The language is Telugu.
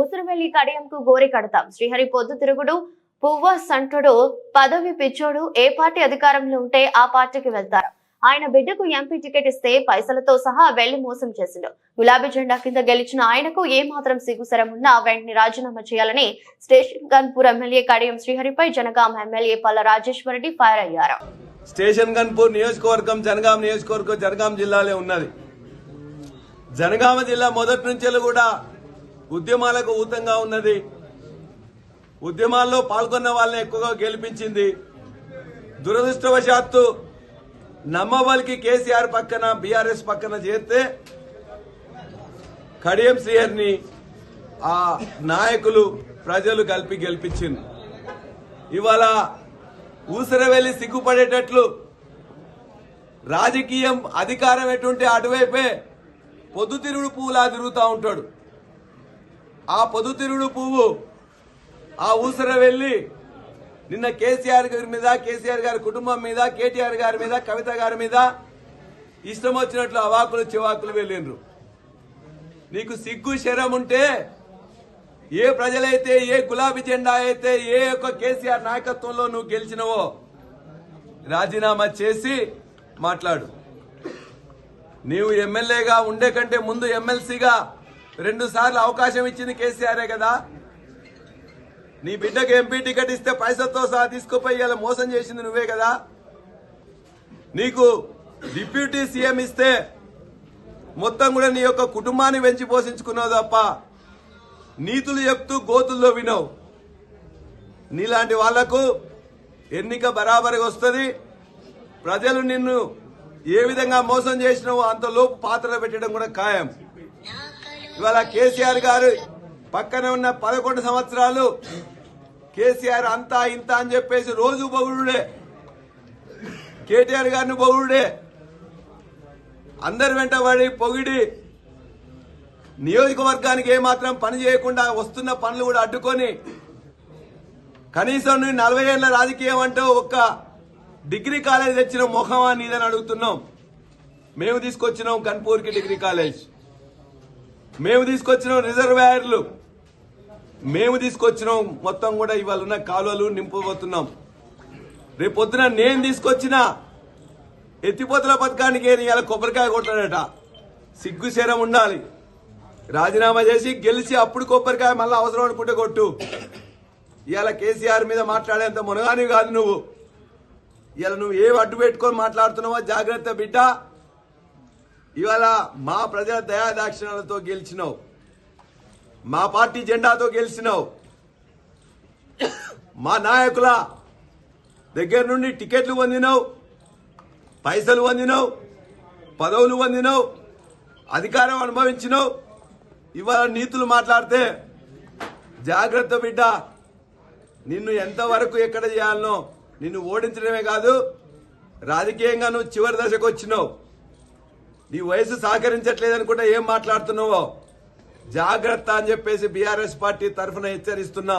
ఉసురువెల్లి కడియంకు గోరి కడతాం. శ్రీహరి పొద్దు తిరుగుడు పువ్వ సంటుడు పదవి పిచ్చోడు ఏ పార్టీ అధికారంలో ఉంటే ఆ పార్టీకి వెళ్తారు. ఆయన బిడ్డకు ఎంపీ టికెట్ ఇస్తే పైసలతో సహా వెళ్ళి మోసం చేసిండు. గులాబీ జెండా కింద గెలిచిన ఆయనకు ఏ మాత్రం సిగ్గుసరం ఉన్నా వెంటనే రాజీనామా చేయాలని స్టేషన్ గన్పూర్ ఎమ్మెల్యే కడియం శ్రీహరిపై జనగాం ఎమ్మెల్యే పల్ల రాజేశ్వరరెడ్డి ఫైర్ అయ్యారు. స్టేషన్ గన్పూర్ నియోజకవర్గం జనగాం నియోజకవర్గం జనగాం జిల్లాలో ఉన్నది. జనగామ జిల్లా మొదటి నుంచి కూడా ఉద్యమాలకు ఊతంగా ఉన్నది. ఉద్యమాల్లో పాల్గొన్న వాళ్ళని ఎక్కువగా గెలిపించింది. దురదృష్టవశాత్తు నమ్మవలికి కేసీఆర్ పక్కన బీఆర్ఎస్ పక్కన చేస్తే కడియం శ్రీహరిని ఆ నాయకులు ప్రజలు కలిపి గెలిపించింది. ఇవాళ ఊసరవెల్లి సిగ్గుపడేటట్లు రాజకీయం అధికారం ఎటుంటే అటువైపే పొద్దుతిరుగుడు పువ్వులా తిరుగుతూ ఉంటాడు. ఆ పొద్దుతిరుగుడు పువ్వు. ఆ ఊసర వెళ్ళి నిన్న కేసీఆర్ గారి మీద కేసీఆర్ గారి కుటుంబం మీద కేటీఆర్ గారి మీద కవిత గారి మీద ఇష్టం వచ్చినట్లు అవాకులు చివాకులు వెళ్ళిండ్రు. నీకు సిగ్గు శరం ఉంటే ఏ ప్రజలైతే ఏ గులాబీ జెండా అయితే ఏ యొక్క కేసీఆర్ నాయకత్వంలో నువ్వు గెలిచినవో రాజీనామా చేసి మాట్లాడు. నీవు ఎమ్మెల్యేగా ఉండే కంటే ముందు ఎమ్మెల్సీగా రెండు సార్లు అవకాశం ఇచ్చింది కేసీఆరే కదా. నీ బిడ్డకు ఎంపీ టికెట్ ఇస్తే పైసలతో సహా తీసుకుపోయి ఇలా మోసం చేసింది నువ్వే కదా. నీకు డిప్యూటీ సీఎం ఇస్తే మొత్తం కూడా నీ యొక్క కుటుంబాన్ని పెంచి పోషించుకున్నావు తప్ప నీతులు చెప్తూ గోతుల్లో వినవు. నీలాంటి వాళ్ళకు ఎన్నిక బరాబరిగా వస్తుంది. ప్రజలు నిన్ను ఏ విధంగా మోసం చేసినావో అంతలోపు పాత్రలు పెట్టడం కూడా ఖాయం. ఇవాళ కేసీఆర్ గారు పక్కన ఉన్న పదకొండు సంవత్సరాలు కేసీఆర్ అంతా ఇంత అని చెప్పేసి రోజు బొగుడుడే కేటీఆర్ గారిని బొగుడుడే అందరి వెంట పడి పొగిడి నియోజకవర్గానికి ఏమాత్రం పని చేయకుండా వస్తున్న పనులు కూడా అడ్డుకొని కనీసం నువ్వు నలభై ఏళ్ళ రాజకీయం అంటే ఒక్క డిగ్రీ కాలేజ్ తెచ్చిన మొహమా నీదని అడుగుతున్నాం. మేము తీసుకొచ్చినాం కన్పూర్కి డిగ్రీ కాలేజ్. మేము తీసుకొచ్చినాం రిజర్వాయర్లు. మేము తీసుకొచ్చినాం మొత్తం కూడా ఇవాళ ఉన్న కాలువలు నింపబోతున్నాం. రేపు పొద్దున నేను తీసుకొచ్చిన ఎత్తిపోతల పథకానికి ఇవాళ కొబ్బరికాయ కొట్టాడట. సిగ్గుశరం ఉండాలి. రాజీనామా చేసి గెలిచి అప్పుడు కొబ్బరికాయ మళ్ళీ అవసరం అనుకుంటే కొట్టు. ఇవాళ కేసీఆర్ మీద మాట్లాడేంత మునగాని కాదు నువ్వు. ఇవాళ నువ్వు ఏ అడ్డు పెట్టుకొని మాట్లాడుతున్నావో జాగ్రత్త బిడ్డ. ఇవాళ మా ప్రజల దయాదాక్షిణాలతో గెలిచినావు. మా పార్టీ జెండాతో గెలిచినావు. మా నాయకుల దగ్గర నుండి టికెట్లు పొందినావు. పైసలు పొందినావు. పదవులు పొందినావు. అధికారం అనుభవించినావు. ఇవాళ నీతులు మాట్లాడితే జాగ్రత్త బిడ్డ నిన్ను ఎంతవరకు ఎక్కడ చేయాలనో నిన్ను ఓడించడమే కాదు రాజకీయంగా నువ్వు చివరి దశకు వచ్చినావు. నీ వయసు సహకరించట్లేదనుకుంటే ఏం మాట్లాడుతున్నావో? జాగ్రత్త అని చెప్పేసి బీఆర్ఎస్ పార్టీ తరఫున హెచ్చరిస్తున్నాం.